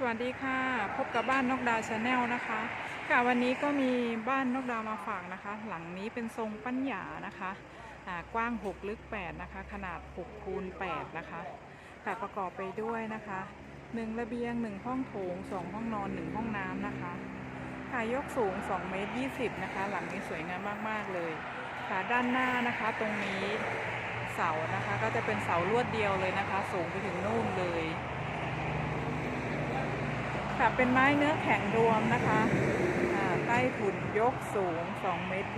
สวัสดีค่ะ พบกับบ้านนกดาวชาแนลนะคะค่ะวันนี้ก็มีบ้านนกดาวมาฝากนะคะ หลังนี้เป็นทรงปัญญานะคะกว้าง 6 ลึก 8 นะคะ ขนาด6คูณ8นะคะค่ะประกอบไปด้วยนะคะ 1 ระเบียง 1 ห้องโถง 2 ห้องนอน 1 ห้องน้ำนะคะค่ะยกสูง2เมตร20นะคะ หลังนี้สวยงามมาก ๆ เลยค่ะด้านหน้านะคะตรงนี้เสานะคะก็จะเป็นเสาลวดเดียวเลยนะคะ สูงไปถึงนู่นเลย ค่ะ เป็นไม้เนื้อแข็งรวมนะคะใต้ถุนยกสูง 2 เมตร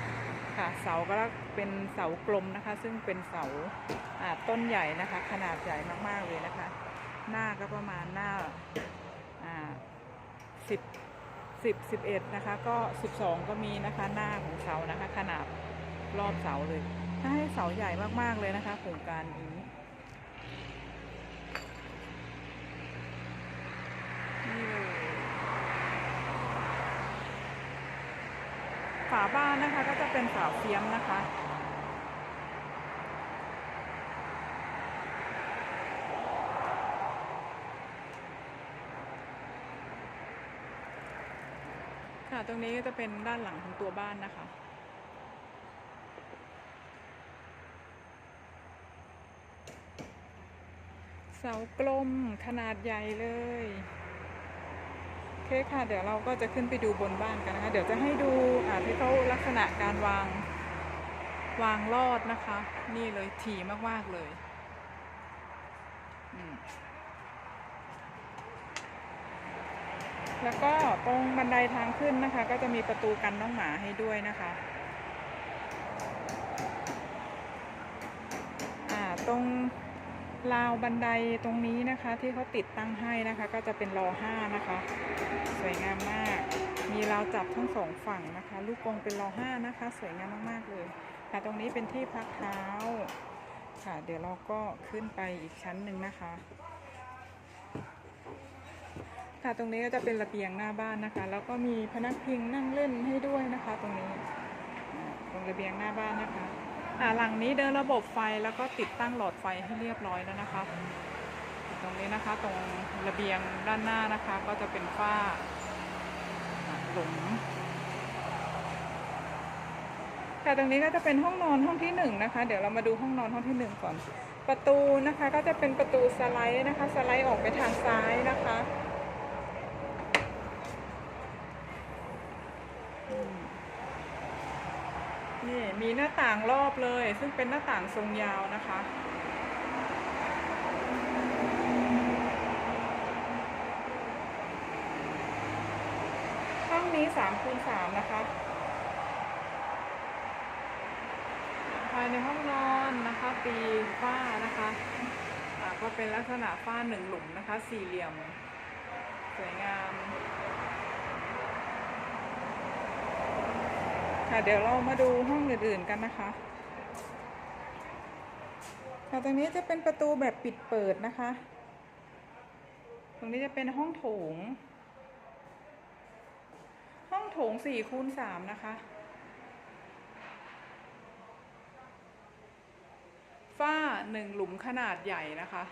20 ค่ะ เสาก็เป็นเสากลมนะคะ ซึ่งเป็นเสาต้นใหญ่นะคะ ขนาดใหญ่มาก ๆ เลยนะคะ หน้าก็ประมาณหน้าอ่า10 10 11 นะคะ ก็ 12 ก็มีนะคะ หน้าของเสานะคะ ขนาดรอบเสาเลย ถ้าให้เสาใหญ่มาก ๆ เลยนะคะโครงการนี้ นี่เลยฝาบ้านนะคะก็จะเป็นฝาเฟียมนะคะ ค่ะตรงนี้ก็จะเป็นด้านหลังของตัวบ้านนะคะเสากลมขนาดใหญ่เลย คค่ะ เดี๋ยวเราก็จะขึ้นไปดูบนบ้านกันนะคะ เดี๋ยวจะให้ดูอ่าที่เขาลักษณะการวางวางลอดนะคะ นี่เลยถี่มากๆเลยแล้วก็ตรงบันไดทางขึ้นนะคะ ก็จะมีประตูกันน้องหมาให้ด้วยนะคะอ่าตรง ราวบันไดตรงนี้นะคะที่เขาติดตั้งให้นะคะ ก็จะเป็นรอห้านะคะ สวยงามมาก มีราวจับทั้งสองฝั่งนะคะ ลูกกรงเป็นรอห้านะคะ สวยงามมากๆเลยค่ะตรงนี้เป็นที่พักเท้าค่ะ เดี๋ยวเราก็ขึ้นไปอีกชั้นหนึ่งนะคะค่ะตรงนี้ก็จะเป็นระเบียงหน้าบ้านนะคะ แล้วก็มีพนักพิงนั่งเล่นให้ด้วยนะคะ ตรงนี้อ่าตรงระเบียงหน้าบ้านนะคะ หลังนี้เดินระบบไฟแล้วก็ติดตั้งหลอดไฟให้เรียบร้อยแล้วนะคะ ตรงนี้นะคะตรงระเบียงด้านหน้านะคะ ก็จะเป็นฝ้าหลุมค่ะตรงนี้ก็จะเป็นห้องนอนห้องที่หนึ่งนะคะ เดี๋ยวเรามาดูห้องนอนห้องที่หนึ่งก่อน ประตูนะคะก็จะเป็นประตูสไลด์นะคะ สไลด์ออกไปทางซ้ายนะคะอืม นี่มีหน้าต่างรอบเลย ซึ่งเป็นหน้าต่างทรงยาวนะคะ ห้องนี้3คูณ3นะคะ ภายในห้องนอนนะคะตีฝ้านะคะอ่าก็เป็นลักษณะฝ้าหนึ่งหลุมนะคะ สี่เหลี่ยม สวยงาม ค่ะเดี๋ยวเรามาดูห้องอื่นๆกันนะคะค่ะตรงนี้จะเป็นประตูแบบปิดเปิดนะคะ ตรงนี้จะเป็นห้องโถง ห้องโถงสี่คูณสามนะคะ ฝ้าหนึ่งหลุมขนาดใหญ่นะคะ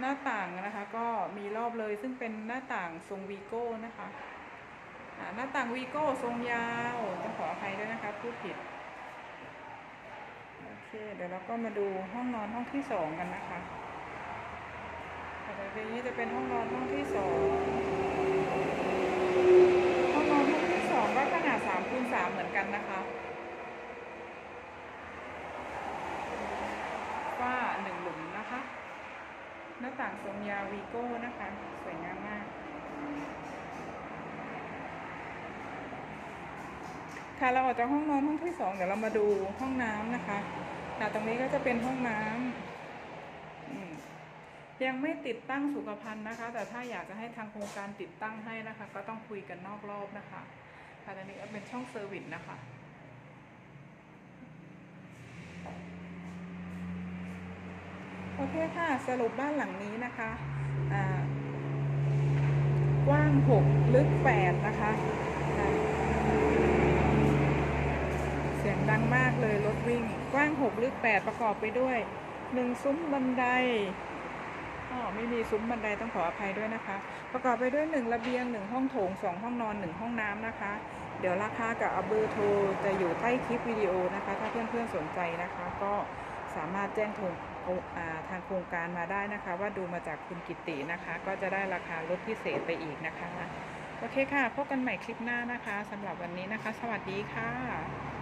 หน้าต่างนะคะก็มีรอบเลยซึ่งเป็นหน้าต่างทรงวีโก้นะคะ หน้าต่างวีโก้ทรงยาวต้องขออภัยด้วยนะคะพูดผิด โอเค เดี๋ยวเราก็มาดูห้องนอนห้องที่สองกันนะคะค่ะเดี๋ยวนี้จะเป็นห้องนอนห้องที่สองห้องนอนห้องที่สองก็ขนาดสามคูณสามเหมือนกันนะคะฝ้าหนึ่งหลุมนะคะ หน้าต่างทรงยาววีโก้นะคะ สวยงามมาก ค่ะเราออกจากห้องนอนห้องที่สองเดี๋ยวเรามาดูห้องน้ำนะคะค่ะตรงนี้ก็จะเป็นห้องน้ำอืมยังไม่ติดตั้งสุขภัณฑ์นะคะ แต่ถ้าอยากจะให้ทางโครงการติดตั้งให้นะคะ ก็ต้องคุยกันนอกรอบนะคะค่ะตรงนี้ก็เป็นช่องเซอร์วิสนะคะโอเคค่ะ สรุปบ้านหลังนี้นะคะกว้าง 6 ลึก 8 นะคะอ่า เสียง ดังมากเลยรถวิ่ง กว้าง6ลึก8ประกอบไปด้วย1ซุ้มบันไดอ๋อไม่มีซุ้มบันไดต้องขออภัยด้วยนะคะ ประกอบไปด้วยหนึ่งระเบียงหนึ่งห้องโถงสองห้องนอนหนึ่งห้องน้ำนะคะ เดี๋ยวราคากับเบอร์โทรจะอยู่ใต้คลิปวิดีโอนะคะ ถ้าเพื่อนๆสนใจนะคะ ก็สามารถแจ้งทรอ่าทางโครงการมาได้นะคะ ว่าดูมาจากคุณกิตินะคะ ก็จะได้ราคาลดพิเศษไปอีกนะคะโอเคค่ะ พบกันใหม่คลิปหน้านะคะสำหรับวันนี้นะคะ สวัสดีค่ะ